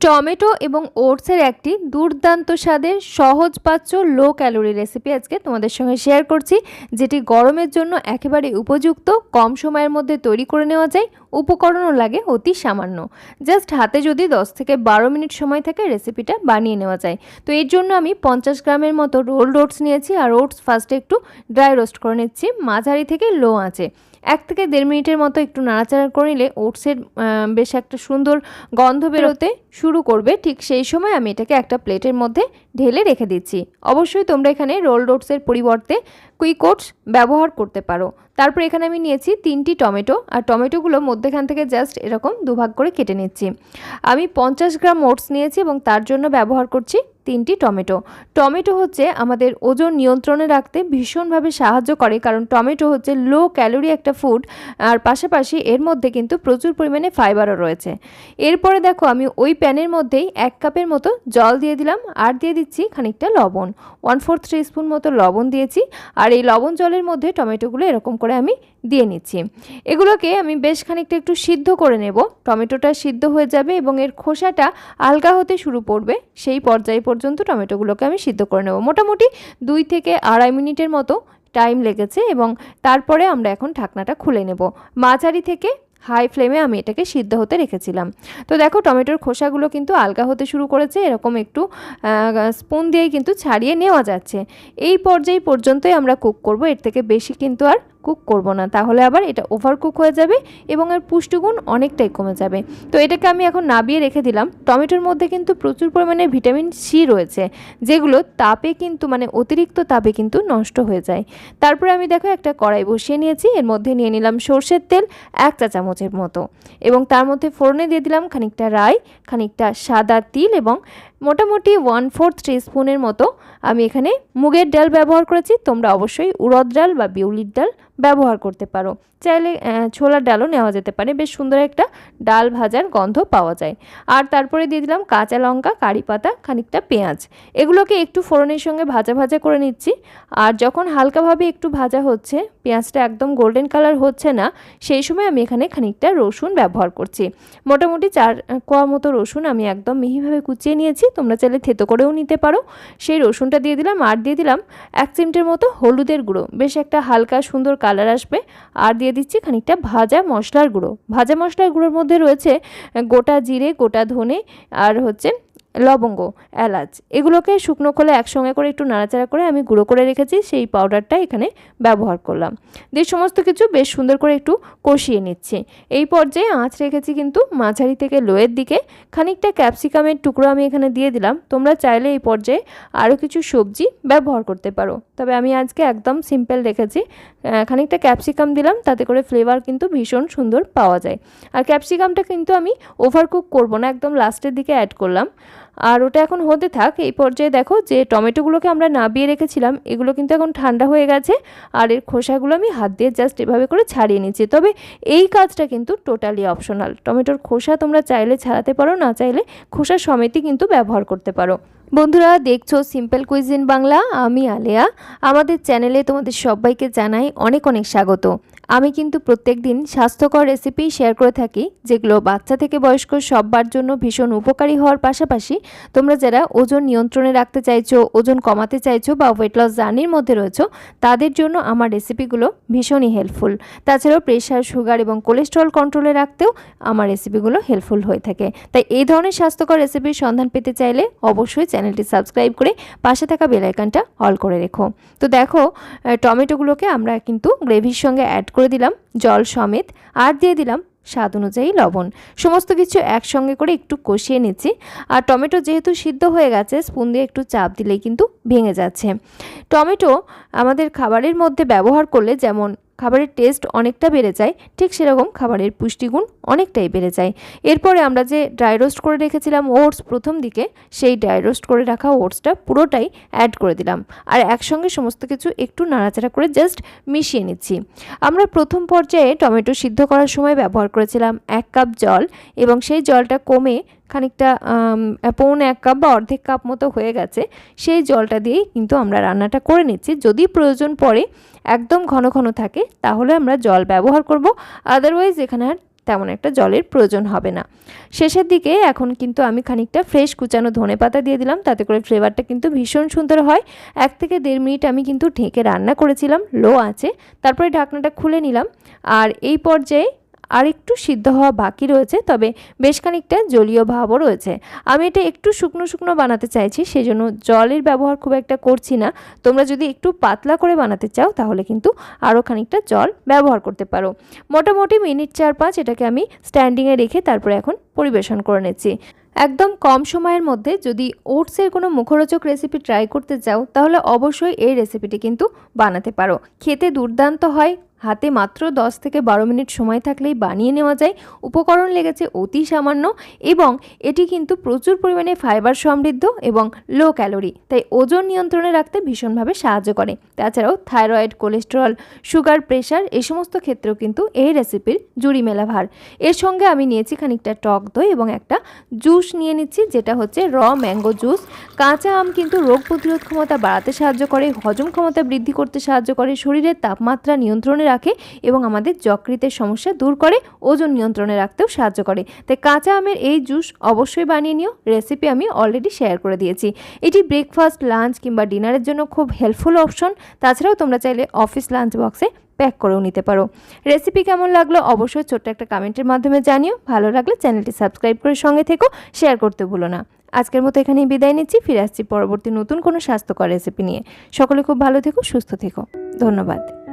Tomato এবং ওটসের একটি দুর্দান্ত স্বাদের সহজ পাচ্য লো ক্যালোরি রেসিপি আজকে তোমাদের সঙ্গে শেয়ার করছি, যেটি গরমের জন্য একেবারে উপযুক্ত, কম সময়ের মধ্যে তৈরি করে নেওয়া যায়, উপকরণও লাগে অতি সামান্য। জাস্ট হাতে যদি 10 থেকে বারো মিনিট সময় থাকে রেসিপিটা বানিয়ে নেওয়া যায়। তো এর জন্য আমি পঞ্চাশ গ্রামের মতো রোল ওটস নিয়েছি, আর ওটস ফার্স্টে একটু ড্রাই রোস্ট করে নিচ্ছি, মাঝারি থেকে লো আঁচে। এক থেকে দেড় মিনিটের মতো একটু নাড়াচাড়া করে নিলে ওটসের বেশ একটা সুন্দর গন্ধ বেরোতে শুরু করবে, ঠিক সেই সময় আমি এটাকে একটা প্লেটের মধ্যে ঢেলে রেখে দিচ্ছি। অবশ্যই তোমরা এখানে রোল ওটসের পরিবর্তে কুইক ওটস ব্যবহার করতে পারো। তারপর এখানে আমি নিয়েছি তিনটি টমেটো, আর টমেটোগুলো মধ্যেখান থেকে জাস্ট এরকম দুভাগ করে কেটে নিচ্ছি। আমি পঞ্চাশ গ্রাম ওটস নিয়েছি এবং তার জন্য ব্যবহার করছি তিনটি টমেটো। টমেটো হচ্ছে আমাদের ওজন নিয়ন্ত্রণে রাখতে ভীষণভাবে সাহায্য করে, কারণ টমেটো হচ্ছে লো ক্যালোরি একটা ফুড, আর পাশাপাশি এর মধ্যে কিন্তু প্রচুর পরিমাণে ফাইবারও রয়েছে। এরপরে দেখো আমি ওই প্যানের মধ্যেই এক কাপের মতো জল দিয়ে দিলাম আর দিয়ে দিচ্ছি খানিকটা লবণ। ওয়ান ফোর্থ স্পুন মতো লবণ দিয়েছি আর এই লবণ জলের মধ্যে টমেটোগুলো এরকম করে আমি দিয়ে নিচ্ছি। এগুলোকে আমি বেশ খানিকটা একটু সিদ্ধ করে নেব। টমেটোটা সিদ্ধ হয়ে যাবে এবং এর খোসাটা আলগা হতে শুরু করবে। সেই পর্যায়ে পর্যন্ত টমেটোগুলোকে আমি সিদ্ধ করে নেব। মোটামুটি দুই থেকে আড়াই মিনিটের মতো টাইম লেগেছে এবং তারপরে আমরা এখন ঢাকনাটা খুলে নেব। মাঝারি থেকে হাই ফ্লেমে আমি এটাকে সিদ্ধ হতে রেখেছিলাম। তো দেখো টমেটোর খোসাগুলো কিন্তু আলগা হতে শুরু করেছে, এরকম একটু স্পুন দিয়েই কিন্তু ছাড়িয়ে নেওয়া যাচ্ছে। এই পর্যায়ে পর্যন্তই আমরা কুক করব, এর থেকে বেশি কিন্তু আর কুক করব না, তাহলে আবার এটা ওভার কুক হয়ে যাবে এবং এর পুষ্টিগুণ অনেকটাই কমে যাবে। তো এটাকে আমি এখন নাবিয়ে রেখে দিলাম। টমেটোর মধ্যে কিন্তু প্রচুর পরিমাণে ভিটামিন সি রয়েছে, যেগুলো তাপে কিন্তু মানে অতিরিক্ত তাপে কিন্তু নষ্ট হয়ে যায়। তারপরে আমি দেখো একটা কড়াই বসিয়ে নিয়েছি, এর মধ্যে নিয়ে নিলাম সর্ষের তেল এক চা চামচের মতো এবং তার মধ্যে ফোড়নে দিয়ে দিলাম খানিকটা রাই, খানিকটা সাদা তিল এবং মোটামুটি ওয়ান ফোর্থ স্পুনের মতো আমি এখানে মুগের ডাল ব্যবহার করেছি। তোমরা অবশ্যই উড়দ ডাল বা বিউলির ডাল ব্যবহার করতে পারো। চাইলে ছোলার ডালও নেওয়া যেতে পারে। বেশ সুন্দর একটা ডাল ভাজার গন্ধ পাওয়া যায়। আর তারপরে দিয়ে দিলাম কাঁচা লঙ্কা, কারি পাতা, খানিকটা পেঁয়াজ। এগুলোকে একটু ফোড়নের সঙ্গে ভাজা ভাজা করে নিচ্ছি। আর যখন হালকাভাবে একটু ভাজা হচ্ছে, পেঁয়াজটা একদম গোল্ডেন কালার হচ্ছে না, সেই সময় আমি এখানে খানিকটা রসুন ব্যবহার করছি। মোটামুটি চার কোয়া মতো রসুন আমি একদম মিহিভাবে কুচিয়ে নিয়েছি। তোমরা চাইলে থেতো করেও নিতে পারো। সেই রসুনটা দিয়ে দিলাম আর দিয়ে দিলাম এক চিমটের মতো হলুদের গুঁড়ো। বেশ একটা হালকা সুন্দর কালার আসবে। আর দিয়ে দিচ্ছি খানিকটা ভাজা মশলার গুঁড়ো। ভাজা মশলার গুঁড়োর মধ্যে রয়েছে গোটা জিরে, গোটা ধনে, আর হচ্ছে লবঙ্গ, এলাচ, এগুলোকে শুকনো খোলে একসঙ্গে করে একটু নাড়াচাড়া করে আমি গুঁড়ো করে রেখেছি, সেই পাউডারটা এখানে ব্যবহার করলাম। দিয়ে সমস্ত কিছু বেশ সুন্দর করে একটু কষিয়ে নিচ্ছি। এই পর্যায়ে আঁচ রেখেছি কিন্তু মাঝারি থেকে লোয়ের দিকে। খানিকটা ক্যাপসিকামের টুকরো আমি এখানে দিয়ে দিলাম। তোমরা চাইলে এই পর্যায়ে আরও কিছু সবজি ব্যবহার করতে পারো। তবে আমি আজকে একদম সিম্পল রেখেছি। খানিকটা ক্যাপসিকাম দিলাম, তাতে করে ফ্লেভার কিন্তু ভীষণ সুন্দর পাওয়া যায়। আর ক্যাপসিকামটা কিন্তু আমি ওভারকুক করব না, একদম লাস্টের দিকে অ্যাড করলাম। আর ওটা এখন হতে থাক, এই পর্যায়ে দেখো যে টমেটোগুলোকে আমরা নাবিয়ে রেখেছিলাম, এগুলো কিন্তু এখন ঠান্ডা হয়ে গেছে আর এর খোসাগুলো আমি হাত দিয়ে জাস্ট এভাবে করে ছাড়িয়ে নিচ্ছি। তবে এই কাজটা কিন্তু টোটালি অপশনাল টমেটোর খোসা তোমরা চাইলে ছাড়াতে পারো, না চাইলে খোসা সমেতই কিন্তু ব্যবহার করতে পারো। বন্ধুরা, দেখছ সিম্পল কুইজিন বাংলা আমি আলেয়া। আমাদের চ্যানেলে তোমাদের সবাইকে জানাই অনেক অনেক স্বাগত। আমি কিন্তু প্রত্যেক দিন স্বাস্থ্যকর রেসিপি শেয়ার করে থাকি, যেগুলো বাচ্চা থেকে বয়স্ক সবার জন্য ভীষণ উপকারী হওয়ার পাশাপাশি তোমরা যারা ওজন নিয়ন্ত্রণে রাখতে চাইছো, ওজন কমাতে চাইছো বা ওয়েট লস জার্নির মধ্যে রয়েছো, তাদের জন্য আমার রেসিপিগুলো ভীষণই হেল্পফুল তাছাড়াও প্রেশার সুগার এবং কোলেস্ট্রল কন্ট্রোলে রাখতেও আমার রেসিপিগুলো হেল্পফুল হয়ে থাকে। তাই এই ধরনের স্বাস্থ্যকর রেসিপির সন্ধান পেতে চাইলে অবশ্যই চ্যানেলটি সাবস্ক্রাইব করে পাশে থাকা বেল আইকনটা অল করে রেখো। তো দেখো টমেটোগুলোকে আমরা কিন্তু গ্রেভির সঙ্গে অ্যাড করে দিলাম, জল সমেত, আর দিয়ে দিলাম স্বাদ অনুযায়ী লবণ। সমস্ত কিছু একসঙ্গে করে একটু কষিয়ে নিচ্ছি। আর টমেটো যেহেতু সিদ্ধ হয়ে গেছে স্পুন দিয়ে একটু চাপ দিলেই কিন্তু ভেঙে যাচ্ছে। টমেটো আমাদের খাবারের মধ্যে ব্যবহার করলে যেমন খাবারের টেস্ট অনেকটা বেড়ে যায়, ঠিক সেরকম খাবারের পুষ্টিগুণ অনেকটাই বেড়ে যায়। এরপরে আমরা যে ড্রাই রোস্ট করে রেখেছিলাম ওটস প্রথম দিকে, সেই ড্রাই রোস্ট করে রাখা ওটসটা পুরোটাই অ্যাড করে দিলাম। আর একসঙ্গে সমস্ত কিছু একটু নাড়াচাড়া করে জাস্ট মিশিয়ে নিচ্ছি। আমরা প্রথম পর্যায়ে টমেটো সিদ্ধ করার সময় ব্যবহার করেছিলাম এক কাপ জল এবং সেই জলটা কমে খানিকটা পৌনে এক কাপ বা অর্ধেক কাপ মতো হয়ে গেছে। সেই জলটা দিয়েই কিন্তু আমরা রান্নাটা করে নিচ্ছি। যদি প্রয়োজন পড়ে একদম ঘন ঘন থাকে, তাহলে আমরা জল ব্যবহার করব। আদারওয়াইজ এখানে আর তেমন একটা জলের প্রয়োজন হবে না। শেষের দিকে এখন কিন্তু আমি খানিকটা ফ্রেশ কুচানো ধনে পাতা দিয়ে দিলাম, তাতে করে ফ্লেভারটা কিন্তু ভীষণ সুন্দর হয়। এক থেকে দেড় মিনিট আমি কিন্তু ঢেকে রান্না করেছিলাম, লো আছে তারপরে ঢাকনাটা খুলে নিলাম। আর এই পর্যায়ে আর একটু সিদ্ধ হওয়া বাকি রয়েছে, তবে বেশ খানিকটা জলীয় ভাবও রয়েছে। আমি এটা একটু শুকনো শুকনো বানাতে চাইছি, সেজন্য জলের ব্যবহার খুব একটা করছি না। তোমরা যদি একটু পাতলা করে বানাতে চাও, তাহলে কিন্তু আরও খানিকটা জল ব্যবহার করতে পারো। মোটামুটি মিনিট চার পাঁচ এটাকে আমি স্ট্যান্ডিংয়ে রেখে তারপরে এখন পরিবেশন করে নিচ্ছি। একদম কম সময়ের মধ্যে যদি ওটসের কোনো মুখরোচক রেসিপি ট্রাই করতে চাও, তাহলে অবশ্যই এই রেসিপিটি কিন্তু বানাতে পারো। খেতে দুর্দান্ত হয় হাতে মাত্র 10 থেকে বারো মিনিট সময় থাকলেই বানিয়ে নেওয়া যায়। উপকরণ লেগেছে অতি সামান্য এবং এটি কিন্তু প্রচুর পরিমাণে ফাইবার সমৃদ্ধ এবং লো ক্যালোরি তাই ওজন নিয়ন্ত্রণে রাখতে ভীষণভাবে সাহায্য করে। তাছাড়াও থাইরয়েড, কোলেস্টেরল, সুগার প্রেশার এই সমস্ত ক্ষেত্রেও কিন্তু এই রেসিপির জুড়ি মেলা ভার। এর সঙ্গে আমি নিয়েছি খানিকটা টক দই এবং একটা জুস নিয়ে নিচ্ছি, যেটা হচ্ছে র ম্যাঙ্গো জুস। কাঁচা আম কিন্তু রোগ প্রতিরোধ ক্ষমতা বাড়াতে সাহায্য করে, হজম ক্ষমতা বৃদ্ধি করতে সাহায্য করে, শরীরের তাপমাত্রা নিয়ন্ত্রণে রাখে এবং আমাদের যকৃতের সমস্যা দূর করে, ওজন নিয়ন্ত্রণে রাখতেও সাহায্য করে। তাই কাঁচা আমের এই জুস অবশ্যই বানিয়ে নিও রেসিপি আমি অলরেডি শেয়ার করে দিয়েছি। এটি ব্রেকফাস্ট লাঞ্চ কিংবা ডিনারের জন্য খুব হেল্পফুল অপশন তাছাড়াও তোমরা চাইলে অফিস লাঞ্চ বক্সে প্যাক করেও নিতে পারো। রেসিপি কেমন লাগল অবশ্যই ছোট্ট একটা কমেন্টের মাধ্যমে জানিও। ভালো লাগলে চ্যানেলটি সাবস্ক্রাইব করে সঙ্গে থেকো শেয়ার করতে ভুলো না। আজকের মতো এখানেই বিদায় নিচ্ছি, ফিরে আসছি পরবর্তী নতুন কোনো স্বাস্থ্যকর রেসিপি নিয়ে। সকলে খুব ভালো থেকো, সুস্থ থেকো। ধন্যবাদ।